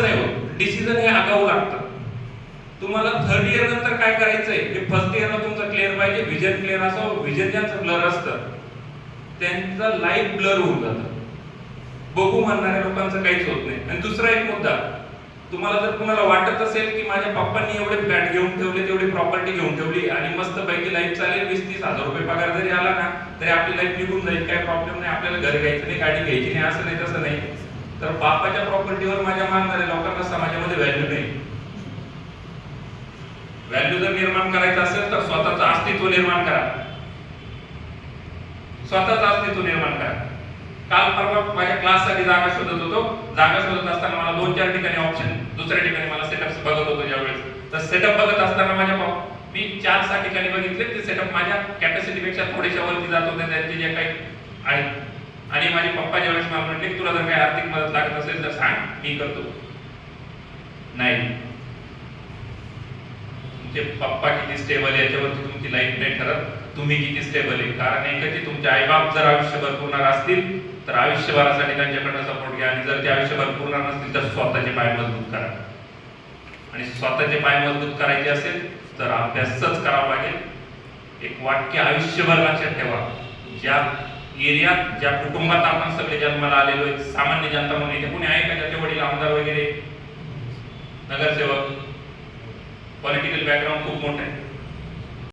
नाही होत डिसिजन हे आगाऊ लागतात तुम्हाला थर्ड इयर नंतर काय करायचंय? हे फर्स्ट इयरला तुमचं क्लिअर पाहिजे. विजन क्लिअर असावं. विजन ज्यांचं ब्लर असतं त्यांचं लाईफ ब्लर होऊन जातं. बघू म्हणणाऱ्या लोकांचं काहीच होत नाही. आणि दुसरा एक मुद्दा तुम्हाला जर कुणाला वाटत असेल की माझ्या पप्पांनी एवढे फ्लॅट घेऊन ठेवले तेवढी प्रॉपर्टी घेऊन ठेवली आणि मस्त पैकी लाईफ चालेल वीस तीस हजार रुपये पगार जरी आला ना तरी आपली लाईफ निघून जाईल. काय प्रॉब्लेम नाही. आपल्याला घर घ्यायचं नाही गाडी घ्यायची नाही असं नाही तसं नाही. तर बापाच्या प्रॉपर्टीवर माझ्या मानणाऱ्या लोकांना समाजामध्ये व्हॅल्यू नाही. व्हॅल्यू जर निर्माण करायचं असेल तर स्वतःचं अस्तित्व निर्माण करा. स्वतःचं अस्तित्व निर्माण करा. काल परवा माझ्या क्लाससाठी जागा शोधत होतो. जागा शोधत असताना मला दोन चार ठिकाणी ऑप्शन दुसऱ्या ठिकाणी मला सेटअप बघत होतो ज्यावेळेस. तर सेटअप बघत असताना माझ्या मी चार सहा ठिकाणी बघितले. ते सेटअप माझ्या कॅपॅसिटीपेक्षा थोडेशा वरती जात होते. त्यांचे जे काही आहेत आणि माझे पप्पा ज्यावेळेस मला म्हटले तुला जर काही आर्थिक मदत लागत असेल तर सांग मी करतो. नाही. तुमचे पप्पा किती स्टेबल आहे याच्यावरती तुमची लाईफ नाही ठरत. तुम्ही किती स्टेबल आहे. कारण एकच तुमचे आईबाप जर आयुष्यभर पुरणार असतील तर आयुष्यभरासाठी त्यांच्याकडनं सपोर्ट घ्या. आणि जर ते आयुष्यभर पुरणार नसतील तर स्वतःचे पाय मजबूत करा. आणि स्वतःचे पाय मजबूत करायचे असेल तर अभ्यासच करावा लागेल. एक वाक्य आयुष्यभर लक्षात ठेवा. ज्या एरियात ज्या कुटुंबात आपण सगळे जन्माला आलेलो आहे सामान्य जनता म्हणून इथे कोणी आहे का? ज्याचे वडील आमदार वगैरे? नगरसेवक. पॉलिटिकल बॅकग्राऊंड खूप मोठं आहे.